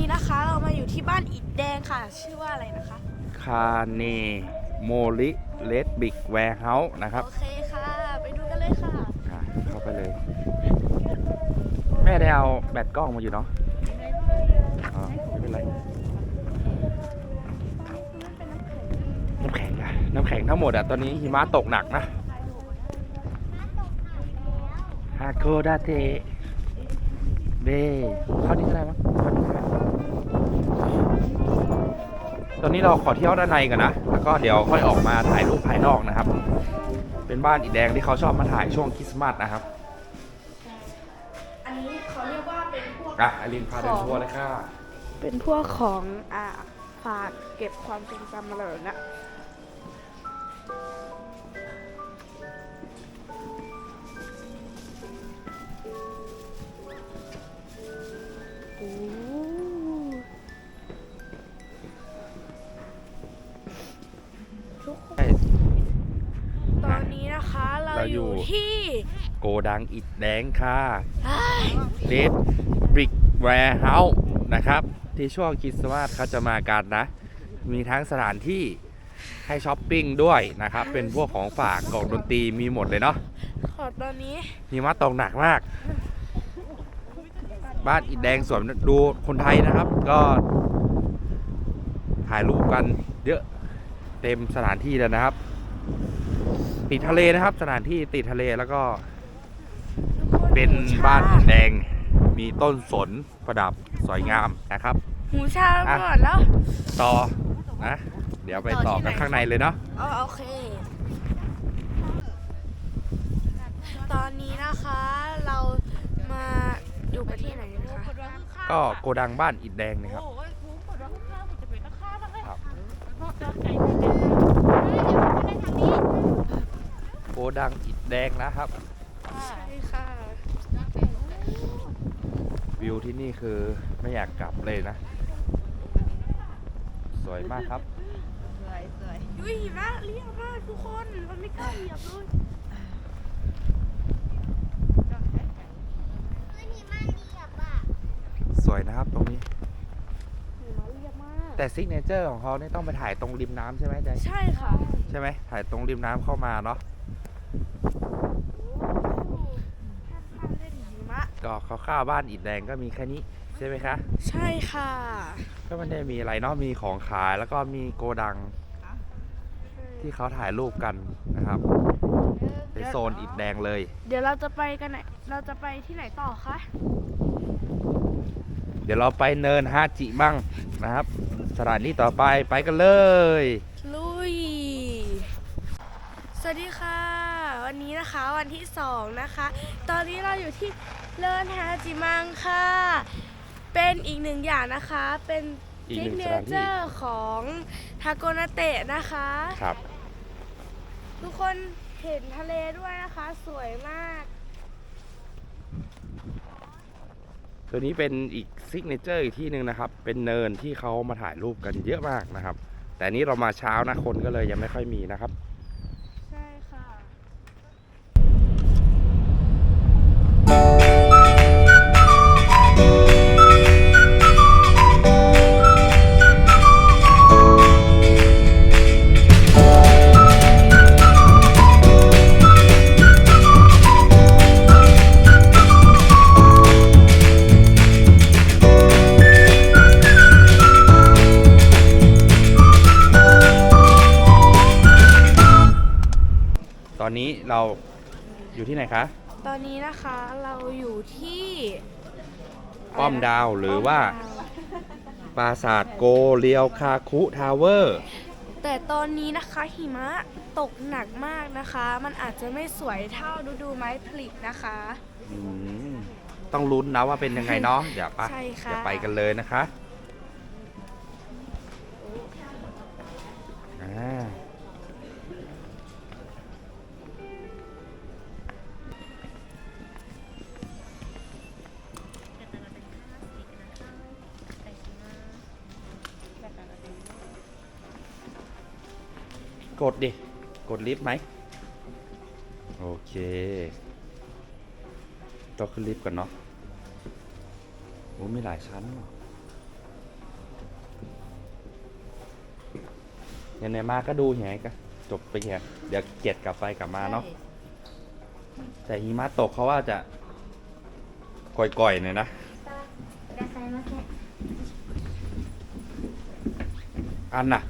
นี้นะคะ เรามาอยู่ที่บ้านอิฐแดงค่ะ ชื่อว่าอะไรนะคะ คาเนโมลิเลดบิกแวร์เฮาส์นะครับโอเคค่ะ ไปดูกันเลยค่ะ อะเข้าไปเลย แม่ได้เอาแบตกล้องมาอยู่เนาะอ๋อไม่เป็นไร น้ำแข็งอะน้ำแข็งทั้งหมดอะตอนนี้หิมะตกหนักนะฮาโกดาเตเบเข้านี้ก็ได้มั้งเข้านี้ก็ได้ ตอนนี้เราขอเที่ยวด้านในก่อนนะ แล้วก็เดี๋ยวค่อยออกมาถ่ายรูปภายนอกนะครับ เป็นบ้านอีแดงที่เขาชอบมาถ่ายช่วงคริสต์มาสนะครับอันนี้เขาเรียกว่าเป็นพวกอะไอรินพาเดินทัวร์เลยค่ะ เป็นพวกของอ่าฝากเก็บความทรงจำอะไรแบบนี้โโกดังอิดแดงค่ะเอ้ยเลดบริกแวร์เฮาส์นะครับ ที่ช่วงคริสต์มาสเขาจะมากันนะ มีทั้งสถานที่ให้ช้อปปิ้งด้วยนะครับ เป็นพวกของฝากกล่องดนตรีมีหมดเลยเนาะขอตอนนี้หิมะตกหนักมาก บ้านอิดแดงสวนดูคนไทยนะครับ ก็ ถ่ายรูปกันเยอะเต็มสถานที่แล้วนะครับ ติดทะเลนะครับ สถานที่ติดทะเลแล้วก็ เป็นบ้านอิฐแดงมีต้นสนประดับสวยงามนะครับ หูชาอะ หมดแล้วต่อนะเดี๋ยวไปต่อกันข้างในเลยเนาะอ๋อโอเค ตอนนี้นะคะเรามาอยู่กันที่ไหนนะคะก็โกดังบ้านอิฐแดงนะครับครับโกดังอิฐแดงนะครับ ใช่ค่ะ วิวที่นี่คือไม่อยากกลับเลยนะ สวยมากครับยุยหิมะเรียบมากทุกคน มันไม่กล้าเหยียบเลยสวยนะครับตรงนี้หิมะเรียบมากแต่ซิกเนเจอร์ของเขาเนี่ยต้องไปถ่ายตรงริมน้ำใช่ไหมใจใช่ค่ะ ใช่ไหมถ่ายตรงริมน้ำเข้ามาเนาะ ถ้าเล่นหิมะ ก็คร่าวๆบ้านอิฐแดงก็มีแค่นี้ใช่ไหมคะ ใช่ค่ะ ก็ไม่ได้มีอะไรเนาะมีของขายแล้วก็มีโกดัง ที่เขาถ่ายรูปกันนะครับเป็นโซนอิฐแดงเลย เดี๋ยวเราจะไปกันไหนเราจะไปที่ไหนต่อคะเดี๋ยวเราไปเนินฮาจิมั่งนะครับ สถานที่ต่อไปไปกันเลยลุยสวัสดีค่ะ วันนี้นะคะวันที่สองนะคะ ตอนนี้เราอยู่ที่ เลินฮาจิมังค่ะ เป็นอีกหนึ่งอย่างนะคะ เป็นอีกซิหกนึ่งเนสถานเจที่อร์ของทาโกนาเตะนะคะ ครับ ทุกคนเห็นทะเลด้วยนะคะ สวยมาก ตัวนี้เป็นอีกซิกเนเจอร์อีกที่หนึ่งนะครับ เป็นเนินที่เขามาถ่ายรูปกันเยอะมากนะครับ แต่อันนี้เรามาเช้านะคนก็เลยยังไม่ค่อยมีนะครับ ใช่ค่ะ เราอยู่ที่ไหนคะ ตอนนี้นะคะเราอยู่ที่ป้อมดาวหรือว่าป้อมดาวปราสาทโกเรียวคาคุทาวเวอร์ แต่ตอนนี้นะคะหิมะตกหนักมากนะคะ มันอาจจะไม่สวยเท่าฤดูไม้ผลินะคะต้องลุ้นนะว่าเป็นยังไงเนาะอย่าไปใช่ค่ะ อย่าไปกันเลยนะคะอ่า กดดิ กดลิฟต์ไหม โอเคต้องขึ้นลิฟต์กันเนาะโอ้ไมีหลายชั้นเหรอยังไงมาก็ดูแหงกันจบไปแหงเดี๋ยวเกียดกลับไปกลับมาเนาะ แต่หิมะตกเขาว่าจะก่อยๆหน่อยนะอันน่ะ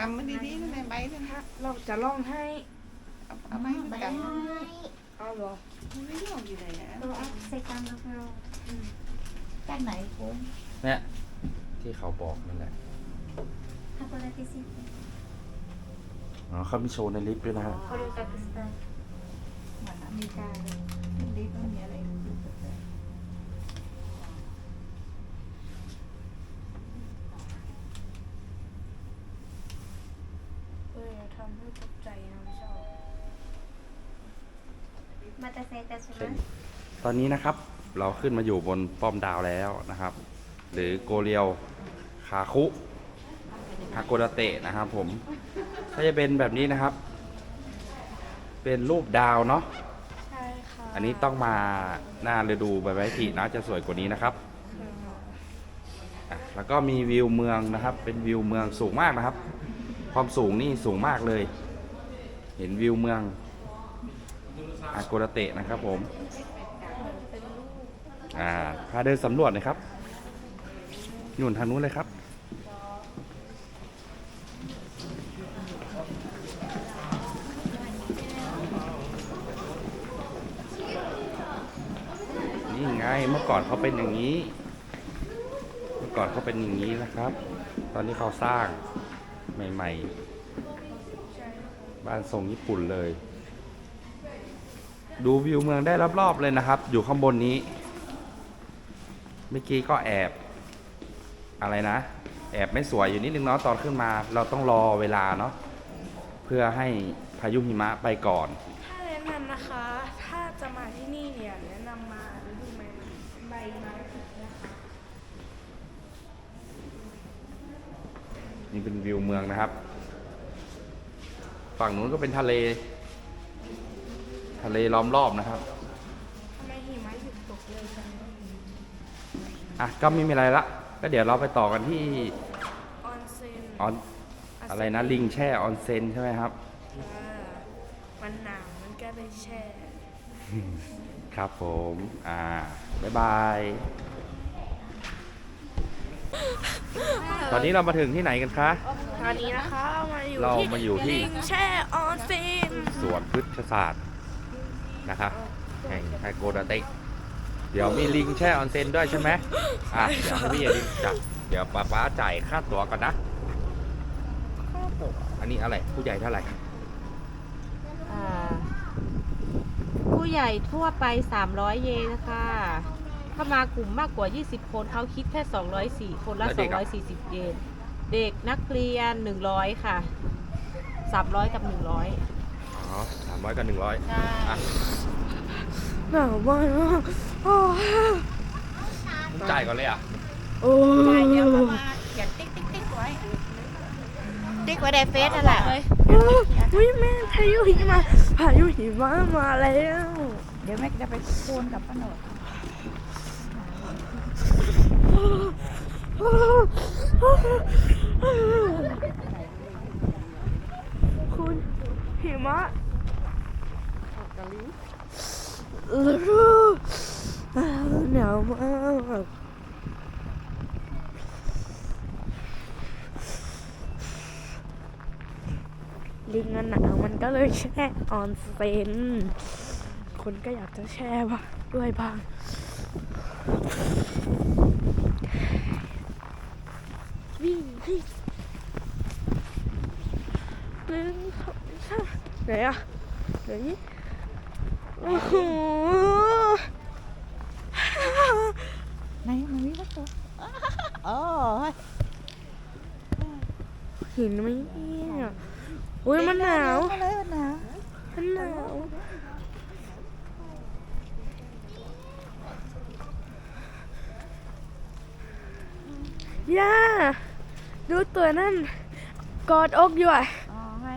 กำมันดีๆนั่นแหลไหมนั่นะเราจะร้องให้ เอาไม้มาใกันเอาหรอไม่ยอมอยู่ไหนนะตัวอัพใส่กามแล้วเราจากไหนคุณเนี่ยที่เขาบอกนั่นแหละฮัโบลาติซิอ๋อเขามีโชว์ในลิฟต์ด้วยนะฮะ โคเรียกาติสตา เหมือนอเมริกาเลย ตอนนี้นะครับเราขึ้นมาอยู่บนป้อมดาวแล้วนะครับ หรือโกเรียวคาคุคาโกดาเตะนะครับผมก็จะเป็นแบบนี้นะครับ เป็นรูปดาวเนาะอันนี้ต้องมาหน้าฤดูใบไม้ผลินะจะสวยกว่านี้นะครับแล้วก็มีวิวเมืองนะครับ เป็นวิวเมืองสูงมากนะครับ ความสูงนี่สูงมากเลย เห็นวิวเมืองอาโกดาเตะนะครับผม อ่า พาเดินสำรวจน่อยครับนู่นทางนู้นเลยครับ นี่ไง เมื่อก่อนเขาเป็นอย่างนี้ เมื่อก่อนเขาเป็นอย่างนี้นะครับ ตอนนี้เขาสร้าง ใหม่ ๆ บ้านทรงญี่ปุ่นเลย ดูวิวเมืองได้รอบๆเลยนะครับ อยู่ข้างบนนี้ เมื่อกี้ก็แอบ อะไรนะ แอบไม่สวยอยู่นิดนึงเนาะตอนขึ้นมา เราต้องรอเวลาเนาะเพื่อให้พายุหิมะไปก่อน ถ้าแนะนำนะคะ ถ้าจะมาที่นี่เนี่ยแนะนำมาฤดูใบใบไม้ผลินะคะ นี่เป็นวิวเมืองนะครับ ฝั่งนู้นก็เป็นทะเล ทะเลล้อมรอบนะครับทำไมหิมะหยุดตกเร็วจังอะก็ไม่มีอะไรละ ก็เดี๋ยวเราไปต่อกันที่ออนเซ็นออนอะไรนะลิงแช่ออนเซ็นใช่ไหมครับอ่ามันหนาวมันก็เลยแช่ ครับผม อ่า บ๊ายบาย ตอนนี้เรามาถึงที่ไหนกันคะ ตอนนี้นะคะเรามาอยู่เรามาอยู่ที่ลิงแช่ออนเซ็นสวนพฤกษศาสตร์นะครับแห่งไฮโกดาเตะเดี๋ยวมีลิงแช่ออนเซ็นด้วยใช่ไหมอะเดี๋ยวให้พี่อดิจับเดี๋ยวป้าป้าจ่ายค่าตั๋วก่อนนะ อันนี้อะไรผู้ใหญ่เท่าไหร่อ่าผู้ใหญ่ทั่วไป 300 เยนนะคะ ถ้ามากลุ่มมากกว่า 20 คนเขาคิดแค่ 204 คนละ แล้วเด็กอะ 240 เยน เด็กนักเรียน 100 ค่ะ 300 กับ 100 อ๋อสามร้อยกับหนึ่งร้อย ใช่ อะ หนาวมากโอ้ยจ่ายก่อนเลยอะ โอ้ๆเดี๋ยวเขายมาเขียนติ๊กติ๊กติ๊กไว้ ติ๊กไว้ในเฟซนั่นแหละอุ้ยแม่พายุหิมะพายุหิมะมาแล้ว เดี๋ยวแม่จะไปคูนกับป้าโนด คุณหิมะหนาวมากลิงมันหนาวมันก็เลยแช่ออนเซนคนก็อยากจะแช่บ้างด้วยบ้าง วิ่งวิ่งหนึ่งสองสามไหนอะไหนโอ้โหไหนมันมีวัตถุโอ้ยเห็นไหมเนี่ยอุ้ยมันหนาวมาเลยมันหนาวมันหนาวย่า ดูตัวนั่นกอดอกอยู่อะอ๋อไง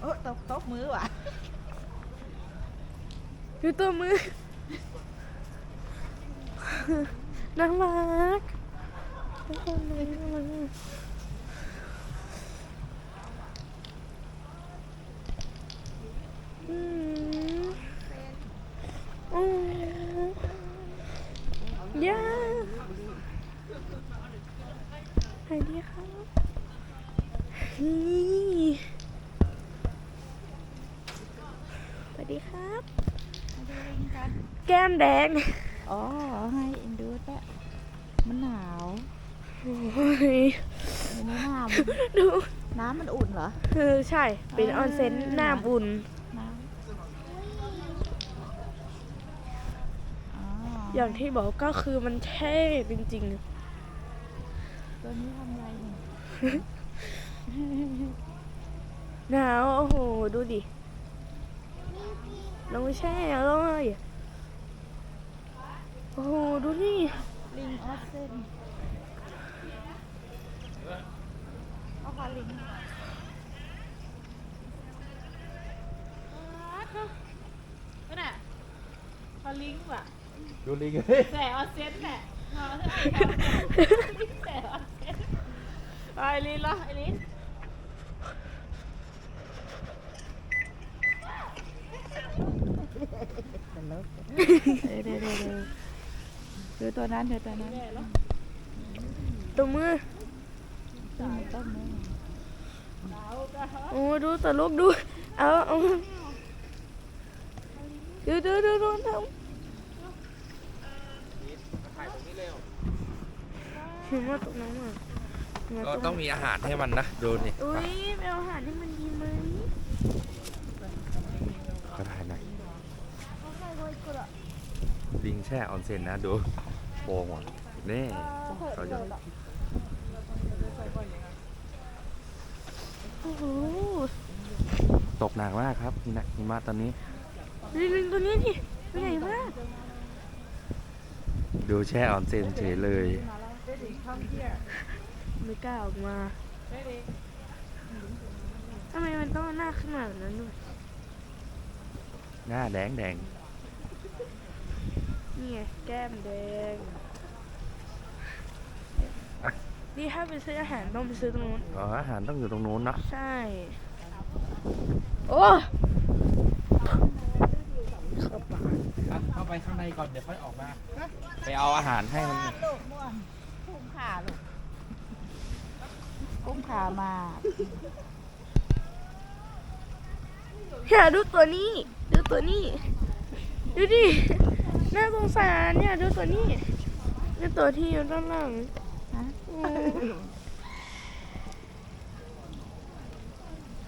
โอ้ตบตบมือว่ะดูตัวมือ น่ารักทุกคนเลยมันอืมอืมย่าส วัสดีครับนี่สวัสดีครับมาดูลิงกันแก้มแดง อ๋อ ให้เอ็นดูแตะมันหนาวโอ้ยในนี้น้ดูำน้ำมันอุ่นเหรอเออใช่ เป็นออนเซ็นน้ำอุ่นน้ำอ๋ออย่างที่บอกก็คือมันเท่จริง ตัวนี้ทำอะไรเนี่ยๆหนาวโอ้โห ดูดิลงแช่เลยโอ้โห ดูนี่ ลิงออสเซนเอาขอลิงก็น่ะพอลิงก์ว่ะดูลิงแต่ออนเซ็นแหละเอาเถอะแต่ออนเซ็น ไอ้ลินเหรอไอ้ลินตลกเดี๋ยวเดี๋ยวเดี๋ยวเดี๋ยวตัวนั้นดูตัวนั้นตัวมือต้นต้นนี้โอ้ดูตลกดูเอาเอาดูดูดูดูทำเห็นว่าตรงนั้นอะ เห็นว่าก็ตรงต้องมีอาหารให้มันนะดูนี่อุ้ยไปเอาอาหารที่มันดีไหมก็ถ่ายหน่อยลิงแช่ออนเซ็นนะดูโป่งหมดนี่เขาจะโอ้โหตกหนักมากครับนี่นะหิมะตอนนี้ลิงลิงตัวนี้ดิตัวใหญ่มากดูแช่ออนเซ็นเฉยเลย ไม่กล้าออกมาทำไมมันต้องหน้าขึ้นมาแบบนั้นด้วยหน้าแดงแดงนี่ไงแก้มแดง นี่ถ้าไปซื้ออาหารต้องไปซื้อตรงนู้นอ๋ออาหารต้องอยู่ตรงนู้นเนาะใช่ โอ้เข้าปากเข้าไปข้างในก่อนเดี๋ยวค่อยออกมา ไปเอาอาหารให้มันลูกม่วงกุ้งขาลูก กุ้งขามาอย่าดูตัวนี้ ดูตัวนี้ ดูดิ น่าสงสารเนี่ยดูตัวนี้ ดูตัวที่อยู่ด้านหลังฮะอืม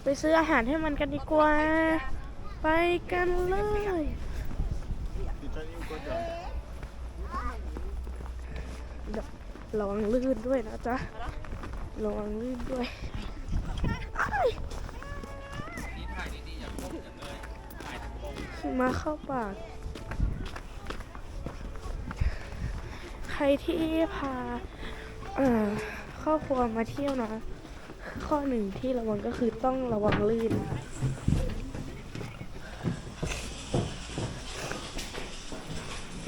ไปซื้ออาหารให้มันกันดีกว่า ไปกันเลยเดี๋ยวระวังลื่นด้วยนะจ๊ะ ระวังลื่นด้วยมาเข้าปาก ใครที่พาเอ่อครอบครัวมาเที่ยวนะ ข้อหนึ่งที่ระวังก็คือต้องระวังลื่น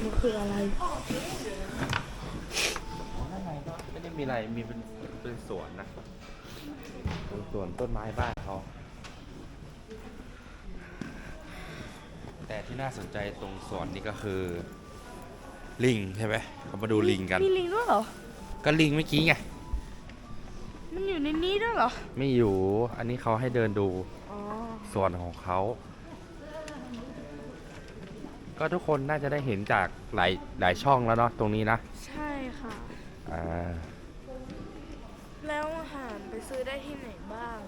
มันคืออะไรข้างในไม่ได้มีอะไรมีเป็น เป็นสวนนะเป็นสวนต้นไม้บ้านเขาแต่ที่น่าสนใจตรงสวนนี่ก็คือ ลิงใช่ไหมเขามาดูลิงกัน มีลิงด้วยเหรอ ก็ลิงเมื่อกี้ไง มันอยู่ในนี้ด้วยเหรอ ไม่อยู่ อันนี้เขาให้เดินดูอ๋อส่วนของเขา ก็ทุกคนน่าจะได้เห็นจากหลายหลายช่องแล้วเนาะตรงนี้นะ ใช่ค่ะ อ่า แล้วอาหารไปซื้อได้ที่ไหนบ้าง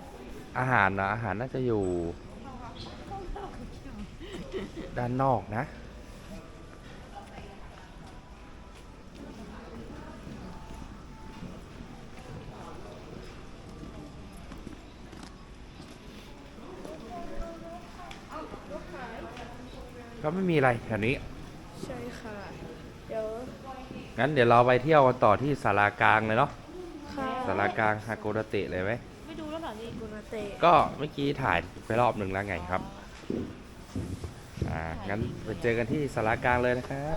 อาหารนะอาหารน่าจะอยู่ ด้านนอกนะ ก็ไม่มีอะไรแถวนี้ ใช่ค่ะ เดี๋ยว งั้นเดี๋ยวเราไปเที่ยวกันต่อที่ศาลากลางเลยเนาะ ค่ะศาลากลางฮาโกดาเตะเลยไหม ไม่ดูแล้วเหรอนี่กุนาเตะก็เมื่อกี้ถ่ายไปรอบหนึ่งแล้วไงครับ อ่า งั้นไปเจอกันที่ศาลากลางเลยนะครับ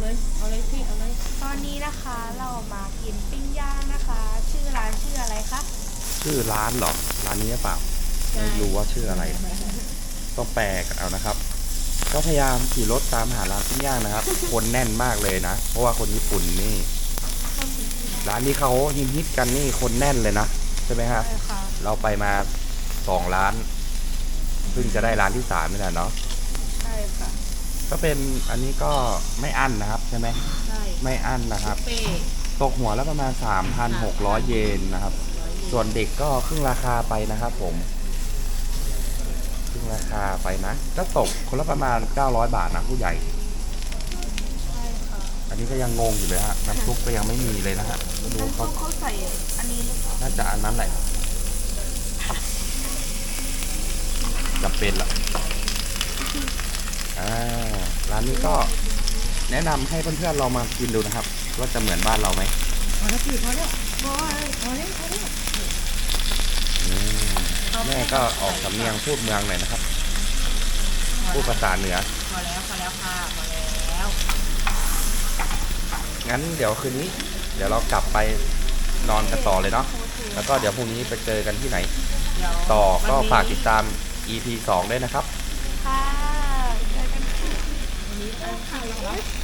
เลย เอาเลยพี่เอาเลย ตอนนี้นะคะเรามากินปิ้งย่างนะคะ ชื่อร้านชื่ออะไรคะ ชื่อร้านเหรอ ร้านนี้หรือเปล่าไม่รู้ว่าชื่ออะไร ต้องแปลกันเอานะครับ ก็พยายามขี่รถตามหาร้านปิ้งย่างนะครับ คนแน่นมากเลยนะ เพราะว่าคนญี่ปุ่นนี่ ร้านที่เขาฮิตฮิตๆกันนี่คนแน่นเลยนะ ใช่ไหมครับ ใช่ค่ะเราไปมาสองร้านเพิ่งจะได้ร้านที่สามนี่แหละเนาะใช่ค่ะ ก็เป็นอันนี้ก็ไม่อั้นนะครับใช่ไหมใช่ไม่อั้นนะครับ เป้ตกหัวแล้วประมาณ 3,600 เยนนะครับ ส่วนเด็กก็ครึ่งราคาไปนะครับผม ครึ่งราคาไปนะ ก็ตกคนละประมาณ 900 บาทนะผู้ใหญ่ ใช่ค่ะอันนี้ก็ยังงงอยู่เลยฮะ น้ำซุปก็ยังไม่มีเลยนะฮะไม่รู้น้ำเขาซุปเขาใส่อันนี้หรือเปล่าน่าจะอันนั้นแหละจำเป็นละ อ่าร้านนี้ก็แนะนำให้เพื่อนๆลองมากินดูนะครับ ว่าจะเหมือนบ้านเราไหมพอแล้วพี่พอแล้วพอแล้วพอแล้วพอแล้วอืมแม่ก็ออกสำเนียงพูดเมืองหน่อยนะครับ พูดภาษาเหนือ พอแล้วพอแล้วค่ะพอแล้วงั้นเดี๋ยวคืนนี้ เดี๋ยวเรากลับไปนอนกันต่อเลยเนาะ แล้วก็เดี๋ยวพรุ่งนี้ไปเจอกันที่ไหน เดี๋ยวต่อก็วันนี้ฝากติดตาม EP 2 ด้วยนะครับ ค่ะ